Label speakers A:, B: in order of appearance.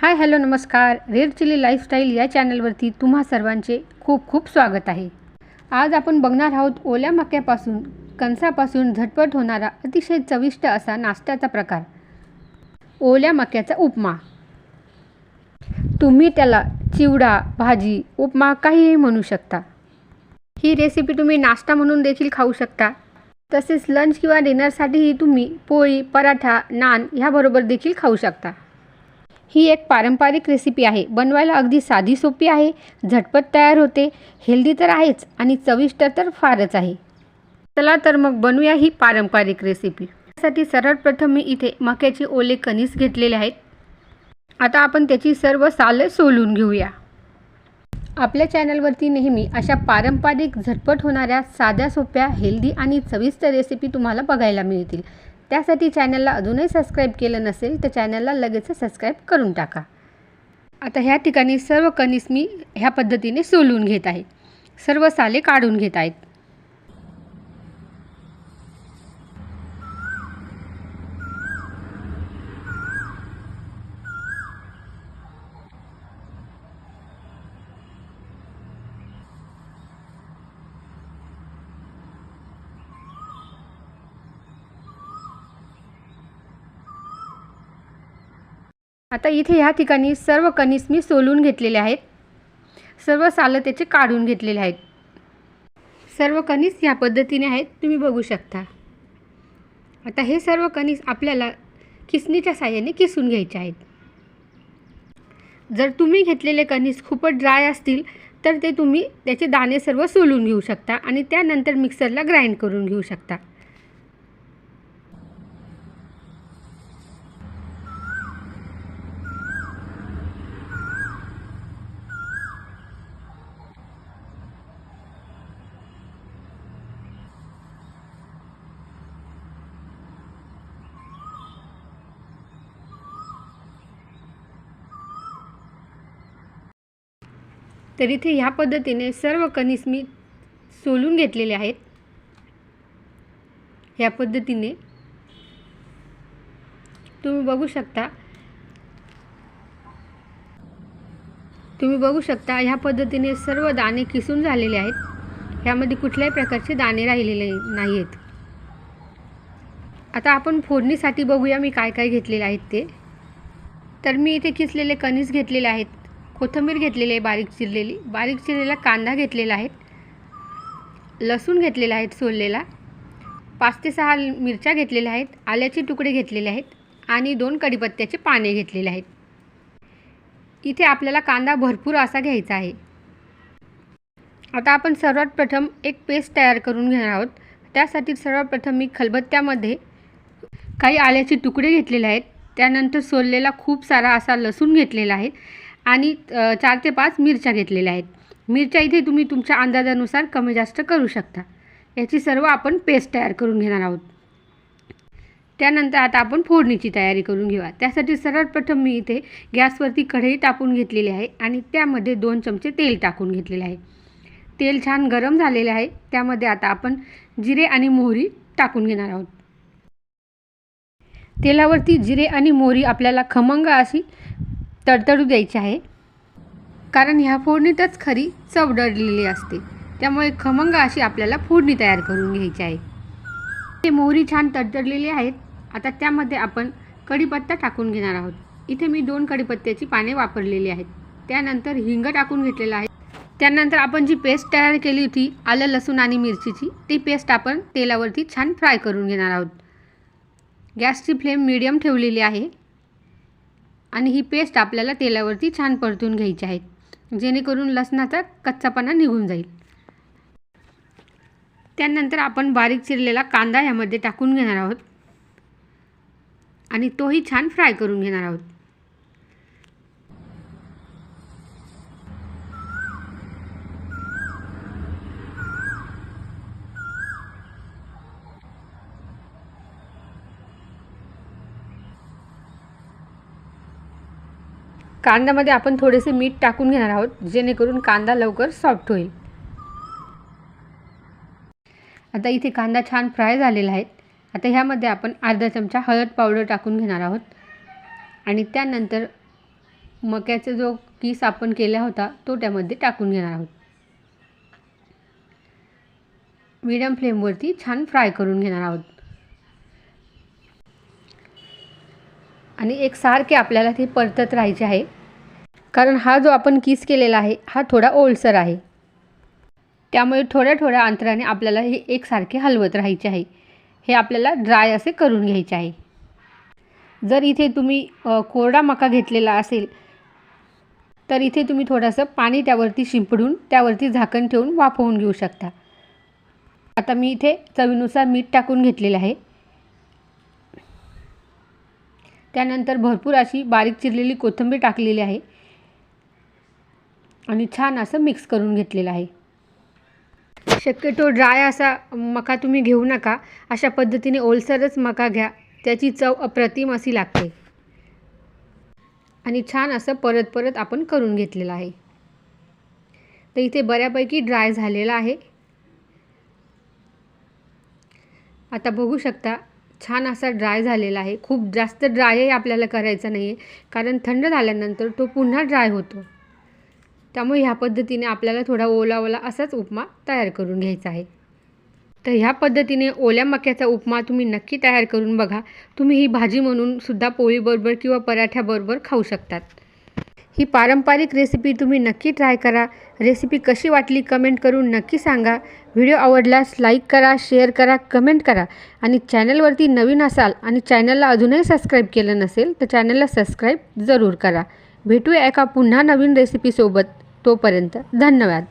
A: हाय hello नमस्कार. Red chilli lifestyle या चॅनलवरती तुम्हा सर्वांचे खूप खूप स्वागत आहे. आज आपण बघणार आहोत ओल्या मक्यापासून कणसापासून झटपट होणारा अतिशय चविष्ट असा नाश्त्याचा प्रकार. ओल्या मक्याचा उपमा. तुम्ही त्याला चिवडा भाजी उपमा काहीही म्हणू शकता. ही रेसिपी तुम्ही नाश्ता म्हणून देखील खाऊ शकता. तसेच लंच किंवा डिनरसाठीही तुम्ही पोळी पराठा नान ह्याबरोबर देखील खाऊ शकता. ही एक पारंपरिक रेसिपी आहे. बनवायला अगदी साधी सोपी आहे झटपट तयार होते हेल्दी तर आहेच आणि चविष्ट तर फारच आहे. चला तर मग बनवूया ही पारंपरिक रेसिपी त्यासाठी सर्वप्रथम मी इथे मक्याचे ओले कणीस घेतलेले आहेत. आता आपण त्याची सर्व सालं सोलून घेऊया. आपल्या चॅनलवरती नेहमी अशा पारंपरिक झटपट होणाऱ्या साध्या सोप्या हेल्दी आणि चविष्ट रेसिपी तुम्हाला बघायला मिळतील. त्यासाठी चॅनलला अजूनही सबस्क्राईब केलं नसेल तर चॅनलला लगेच सबस्क्राईब करून टाका. आता ह्या ठिकाणी सर्व कणीस मी ह्या पद्धतीने सोलून घेत आहे. सर्व साले काढून घेत आहेत. आता इथे ह्या ठिकाणी सर्व कणीस मी सोलून घेतलेले आहेत. सर्व सालं त्याचे काढून घेतलेले आहेत. सर्व कणीस ह्या पद्धतीने आहेत तुम्ही बघू शकता. आता हे सर्व कणीस आपल्याला किसणीच्या साह्याने किसून घ्यायचे आहेत. जर तुम्ही घेतलेले कणीस खूपच ड्राय असतील तर ते तुम्ही त्याचे दाणे सर्व सोलून घेऊ शकता आणि त्यानंतर मिक्सरला ग्राइंड करून घेऊ शकता. तर इथे ह्या पद्धतीने सर्व कणीस मी सोलून घेतलेले आहेत. ह्या पद्धतीने तुम्ही बघू शकता. तुम्ही बघू शकता ह्या पद्धतीने सर्व दाणे किसून झालेले आहेत. ह्यामध्ये कुठल्याही प्रकारचे दाणे राहिलेले नाही आहेत आता आपण फोडणीसाठी बघूया मी काय काय घेतलेले आहेत ते. तर मी इथे किसलेले कणीस घेतलेले आहेत. कोथिंबीर घेतलेली आहे बारीक चिरलेली. बारीक चिरलेला कांदा घेतलेला आहे. लसूण घेतलेला आहे सोललेला. पाच ते सहा मिरच्या घेतलेल्या आहेत. आल्याचे तुकडे घेतलेले आहेत. आणि दोन कढीपत्त्याचे पाने घेतलेले आहेत. इथे आपल्याला कांदा भरपूर असा घ्यायचा आहे. आता आपण सर्वात प्रथम एक पेस्ट तयार करून घेणार आहोत. त्यासाठी सर्वात प्रथम मी खलबत्त्यामध्ये काही आल्याचे तुकडे घेतलेले आहेत. त्यानंतर सोललेला खूप सारा असा लसूण घेतलेला आहे. आणि चार ते पाच मिरच्या घेतलेल्या आहेत. मिरच्या इथे तुम्ही तुमच्या अंदाजानुसार कमी जास्त करू शकता. याची सर्व आपण पेस्ट तयार करून घेणार आहोत. त्यानंतर आता आपण फोडणीची तयारी करून घेऊया. त्यासाठी सर्वात प्रथम मी इथे गॅसवरती कढई टाकून घेतलेली आहे आणि त्यामध्ये दोन चमचे तेल टाकून घेतलेले आहे. तेल छान गरम झालेले आहे. त्यामध्ये आता आपण जिरे आणि मोहरी टाकून घेणार आहोत. तेलावरती जिरे आणि मोहरी आपल्याला खमंग अशी तडतडू द्यायची आहे. कारण ह्या फोडणीतच खरी चव दडलेली असते. त्यामुळे खमंग अशी आपल्याला फोडणी तयार करून घ्यायची आहे. ते मोहरी छान तडतडलेली आहेत. आता त्यामध्ये आपण कढीपत्ता टाकून घेणार आहोत. इथे मी दोन कढीपत्त्याची पाने वापरलेली आहेत. त्यानंतर हिंग टाकून घेतलेलं आहे. त्यानंतर आपण जी पेस्ट तयार केली होती आलं लसूण आणि मिरचीची ती पेस्ट आपण तेलावरती छान फ्राय करून घेणार आहोत. गॅसची फ्लेम मिडियम ठेवलेली आहे. आणि ही पेस्ट आपल्याला तेलावरती छान परतून घ्यायची आहे. जेणेकरून लसणाचा कच्चापणा निघून जाईल. त्यानंतर आपण बारीक चिरलेला कांदा यामध्ये टाकून घेणार आहोत. आणि तोही छान फ्राय करून घेणार आहोत. कांद्यामध्ये आपण थोडेसे मीठ टाकून घेणार आहोत जेणेकरून कांदा लवकर सॉफ्ट होईल. आता इथे कांदा छान फ्राय झालेला आहे. आता ह्यामध्ये आपण अर्धा चमचा हळद पावडर टाकून घेणार आहोत. आणि त्यानंतर मक्याचा जो किस आपण केला होता तो त्यामध्ये टाकून घेणार आहोत. मीडियम फ्लेमवरती छान फ्राय करून घेणार आहोत. आणि एकसारखे आपल्याला ते परतत राहायचे आहे. कारण हा जो आपण किस केलेला आहे हा थोडा ओलसर आहे. त्यामुळे थोड्या थोड्या अंतराने आपल्याला हे एकसारखे हलवत राहायचे आहे. हे आपल्याला ड्राय असे करून घ्यायचे आहे. जर इथे तुम्ही कोरडा मका घेतलेला असेल तर इथे तुम्ही थोडंसं पाणी त्यावरती शिंपडून त्यावरती झाकण ठेवून वाफवून घेऊ शकता. आता मी इथे चवीनुसार मीठ टाकून घेतलेलं आहे. त्यानंतर भरपूर अशी बारीक चिरलेली कोथिंबीर टाकलेली आहे. आणि छान असं मिक्स करून घेतलेलं आहे. शक्यतो ड्राय असा मका तुम्ही घेऊ नका. अशा पद्धतीने ओलसरच मका घ्या. त्याची चव अप्रतिम अशी लागते. आणि छान असं परत परत आपण करून घेतलेलं आहे. तर इथे बऱ्यापैकी ड्राय झालेला आहे. आता बघू शकता छान असा ड्राय झालेला आहे. खूप जास्त ड्रायही आपल्याला करायचा नाही आहे कारण थंड झाल्यानंतर तो पुन्हा ड्राय होतो. त्यामुळे ह्या पद्धतीने आपल्याला थोडा ओला ओला असाच उपमा तयार करून घ्यायचा आहे. तर ह्या पद्धतीने ओल्या मक्याचा उपमा तुम्ही नक्की तयार करून बघा. तुम्ही ही भाजी म्हणून सुद्धा पोळीबरोबर किंवा पराठ्याबरोबर खाऊ शकतात. ही पारंपरिक रेसिपी तुम्ही नक्की ट्राय करा. रेसिपी कशी वाटली कमेंट करून नक्की सांगा. व्हिडिओ आवडल्यास लाईक करा शेअर करा कमेंट करा. आणि चॅनलवरती नवीन असाल आणि चॅनलला अजूनही सबस्क्राईब केलं नसेल तर चॅनलला सबस्क्राईब जरूर करा. भेटूया एका पुन्हा नवीन रेसिपीसोबत तोपर्यंत धन्यवाद.